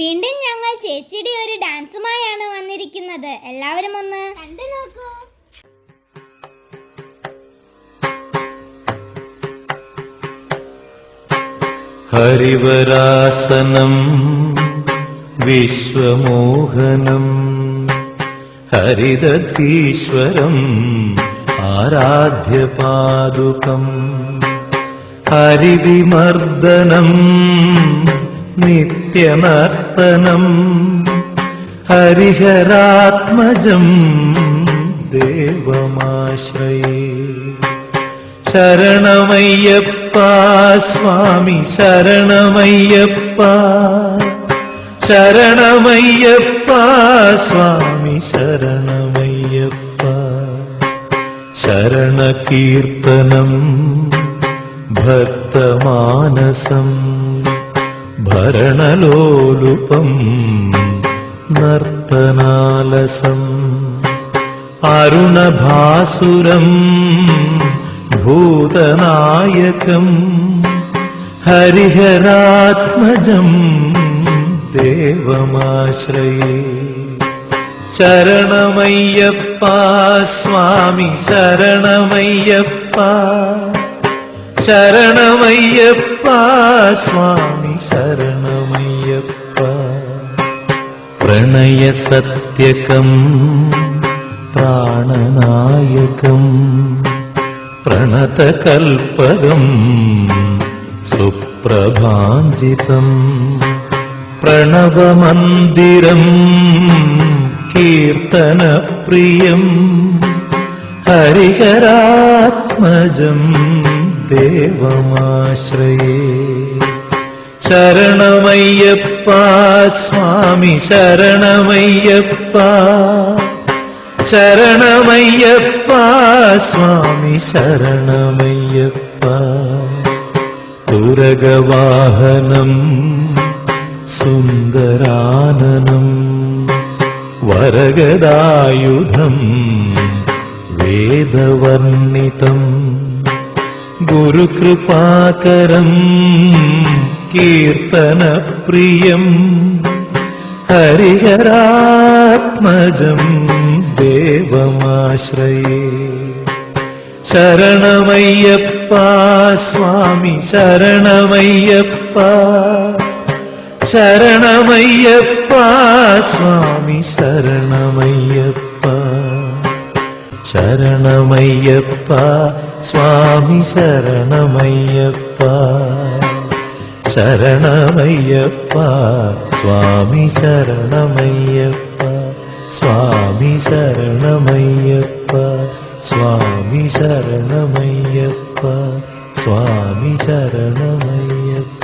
വീണ്ടും ഞങ്ങൾ ചേച്ചിയുടെ ഒരു ഡാൻസുമായാണ് വന്നിരിക്കുന്നത്. എല്ലാവരും ഒന്ന് കണ്ടു നോക്കൂ. ഹരിവരാസനം വിശ്വമോഹനം ഹരിദധീശ്വരം ആരാധ്യപാദുകം ഹരിവിമർദ്ദനം നിത്യനർത്തനം ഹരിഹരാത്മജം ദേവമാശ്രയേ. ശരണമയ്യപ്പ സ്വാമി ശരണമയ്യപ്പ ശരണമയ്യപ്പ സ്വാമി ശരണമയ്യപ്പ. ശരണകീർത്തനം ഭക്തമാനസം. ഭരണലോലുപം നർത്തനാലസം അരുണഭാസുരം ഭൂതനായകം ഹരിഹരാത്മജം ദേവമാശ്രയേ. ശരണമയ്യപ്പ സ്വാമി ശരണമയ്യപ്പ. ശരണമയ്യപ്പ സ്വാമി ശരണമയ്യപ്പ. പ്രണയസത്യകം പ്രാണനായകം പ്രണതകൽപകം സുപ്രഭാഞ്ചിതം. പ്രണവമന്ദിരം കീർത്തനപ്രിയം ഹരിഹരാത്മജം ദേവമാശ്രയേ. ശരണമയ്യപ്പ സ്വാമി ശരണമയ്യപ്പ. ശരണമയ്യപ്പ സ്വാമി ശരണമയ്യപ്പ. തുരകവാഹനം സുന്ദരാനനം വരഗദായുധം വേദവർണിതം ഗുരുകൃപാകരം കീർത്തനപ്രിയം ഹരിഹരാത്മജം ദേവമാശ്രയേ. ശരണമയ്യപ്പ സ്വാമി ശരണമയ്യപ്പ ശരണമയ്യപ്പ സ്വാമി ശരണമയ്യപ്പ. ശരണമയ്യപ്പ സ്വാമി ശരണമയ്യപ്പ. शरणमय्यप्पा स्वामी शरणमय्यप्पा स्वामी शरणमय्यप्पा स्वामी शरणमय्यप्पा स्वामी शरणमय्यप्